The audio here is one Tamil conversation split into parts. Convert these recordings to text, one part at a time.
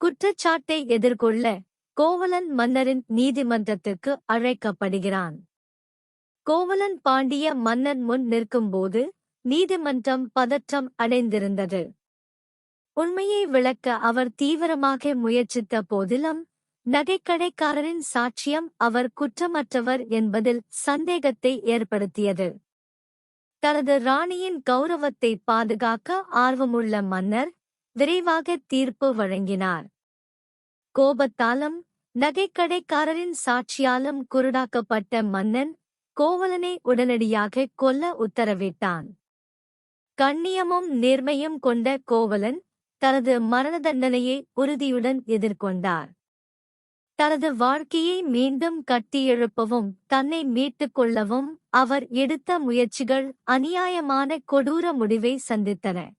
குற்றச்சாட்டை எதிர்கொள்ள கோவலன் மன்னரின் நீதிமன்றத்துக்கு அழைக்கப்படுகிறான். கோவலன் பாண்டிய மன்னன் முன் நிற்கும்போது நீதிமன்றம் பதற்றம் அடைந்திருந்தது. உண்மையை விளக்க அவர் தீவிரமாக முயற்சித்த போதிலும் நகைக்கடைக்காரரின் சாட்சியம் அவர் குற்றமற்றவர் என்பதில் சந்தேகத்தை ஏற்படுத்தியது. தனது ராணியின் கௌரவத்தை பாதுகாக்க ஆர்வமுள்ள மன்னர் விரைவாக தீர்ப்பு வழங்கினார். கோபத்தாலும் நகைக்கடைக்காரரின் சாட்சியாலும் குருடாக்கப்பட்ட மன்னன் கோவலனை உடனடியாக கொல்ல உத்தரவிட்டான். கண்ணியமும் நேர்மையும் கொண்ட கோவலன் தனது மரண தண்டனையை உறுதியுடன் எதிர்கொண்டார். தனது வாழ்க்கையை மீண்டும் கட்டியெழுப்பவும் தன்னை மீட்டுக் கொள்ளவும் அவர் எடுத்த முயற்சிகள் அநியாயமான கொடூர முடிவை சந்தித்தன.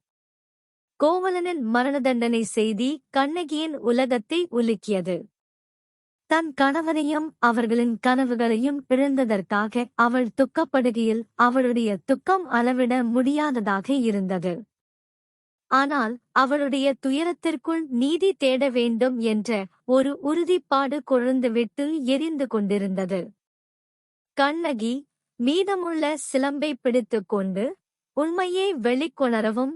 கோவலனின் மரண தண்டனை செய்தி கண்ணகியின் உலகத்தை உலுக்கியது. தன் கணவனையும் அவர்களின் கனவுகளையும் இழந்ததற்காக அவள் துக்கப்படுகையில் அவளுடைய துக்கம் அளவிட முடியாததாக இருந்தது. ஆனால் அவளுடைய துயரத்திற்குள் நீதி தேட வேண்டும் என்ற ஒரு உறுதிப்பாடு கொழுந்துவிட்டு எரிந்து கொண்டிருந்தது. கண்ணகி மீதமுள்ள சிலம்பை பிடித்துக் கொண்டு உண்மையை வெளிக்கொணரவும்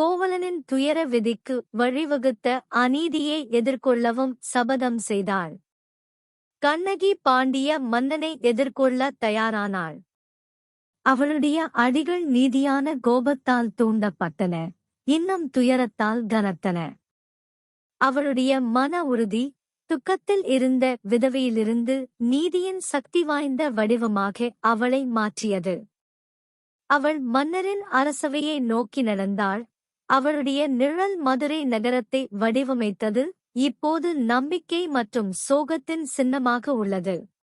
கோவலனின் துயர விதிக்கு வழிவகுத்த அநீதியை எதிர்கொள்ளவும் சபதம் செய்தாள். கண்ணகி பாண்டிய மன்னனை எதிர்கொள்ள தயாரானாள். அவளுடைய அடிகள் நீதியான கோபத்தால் தூண்டப்பட்டன இன்னும் துயரத்தால் கனத்தன. அவளுடைய மன உறுதி துக்கத்தில் இருந்த விதவையிலிருந்து நீதியின் சக்தி வாய்ந்த வடிவமாக அவளை மாற்றியது. அவள் மன்னரின் அரசவையை நோக்கி நடந்தாள் அவளுடைய நிழல் மதுரை நகரத்தை வடிவமைத்தது இப்போது நம்பிக்கை மற்றும் சோகத்தின் சின்னமாக உள்ளது.